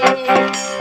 Thank you.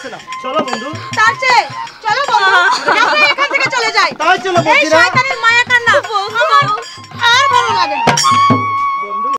লাগছে না। চলো বন্ধু। তার চেয়ে চলো বন্ধু আমরা এখান থেকে চলে যাই। তাই চলো বন্ধুরা। এই শয়তানের মায়া কান্না। আমার আর ভালো লাগে না।